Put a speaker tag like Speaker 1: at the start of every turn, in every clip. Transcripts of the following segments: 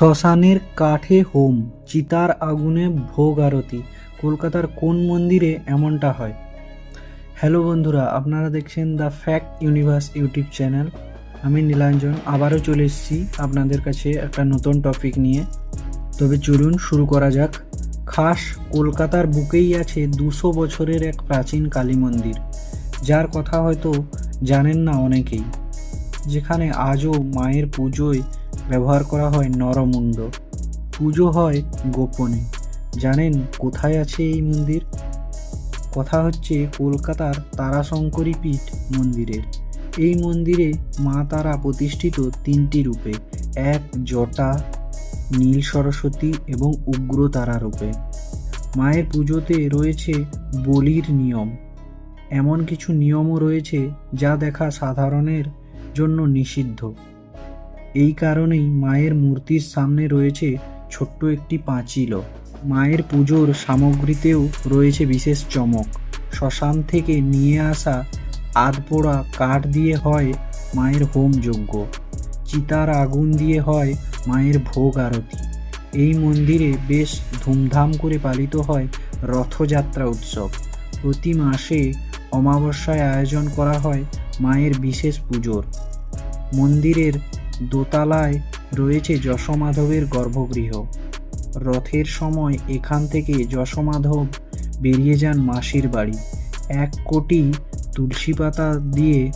Speaker 1: শ্মশানের কাঠে হোম, চিতার আগুনে ভোগ আরতি। কলকাতার কোন মন্দিরে এমনটা হয়? হ্যালো বন্ধুরা, আপনারা দেখছেন the fact universe YouTube channel. আমি নীলাঞ্জন, আবারও চলে এসেছি আপনাদের কাছে একটা নতুন টপিক নিয়ে। তবে চলুন শুরু করা যাক। খাস কলকাতার বুকেই আছে দুশো বছরের এক প্রাচীন কালী মন্দির। যার কথা হয়তো জানেন না অনেকেই। যেখানে আজও মায়ের পুজোয় ব্যবহার করা হয় নরমুণ্ড। পুজো হয় গোপনে। জানেন কোথায় আছে এই মন্দির? কথা হচ্ছে কলকাতার তারাশঙ্করী পীঠ মন্দিরের। এই মন্দিরে মা তারা প্রতিষ্ঠিত তিনটি রূপে, এক জটা, নীল সরস্বতী এবং উগ্র তারা রূপে। মায়ের পুজোতে রয়েছে বলির নিয়ম। এমন কিছু নিয়মও রয়েছে যা দেখা সাধারণের জন্য নিষিদ্ধ। এই কারণেই মায়ের মূর্তির সামনে রয়েছে ছোট্ট একটি পাঁচিলও। মায়ের পুজোর সামগ্রীতেও রয়েছে বিশেষ চমক। শ্মশান থেকে নিয়ে আসা আধপোড়া কাঠ দিয়ে হয় মায়ের হোম যজ্ঞ। চিতার আগুন দিয়ে হয় মায়ের ভোগ আরতি। এই মন্দিরে বেশ ধুমধাম করে পালিত হয় রথযাত্রা উৎসব। প্রতি মাসে অমাবস্যায় আয়োজন করা হয় মায়ের বিশেষ পুজোর। মন্দিরের দোতলায় রয়েছে যশোমাধবের গর্ভগৃহ। রথের সময় এখান থেকে যশোমাধব বেরিয়ে যান মাসির বাড়ি। এক কোটি তুলসী পাতা দিয়ে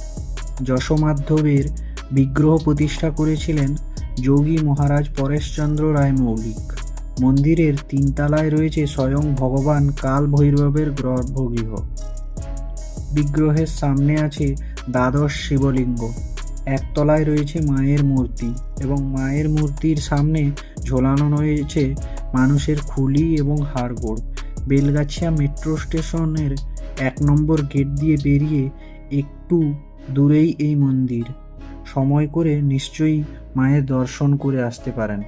Speaker 1: যশোমাধবের বিগ্রহ প্রতিষ্ঠা করেছিলেন যোগী মহারাজ পরেশচন্দ্র রায় মৌলিক। মন্দিরের তিনতলায় রয়েছে স্বয়ং ভগবান কাল ভৈরবের গর্ভগৃহ। বিগ্রহের সামনে আছে দ্বাদশ শিবলিঙ্গ। একতলায় রয়েছে মায়ের মূর্তি এবং মায়ের মূর্তির সামনে ঝোলানো রয়েছে মানুষের খুলি এবং হাড়গোড় বেলগাছিয়া মেট্রো স্টেশনের এক নম্বর গেট দিয়ে বেরিয়ে একটু দূরেই এই মন্দির। সময় করে নিশ্চয়ই মায়ের দর্শন করে আসতে পারেন।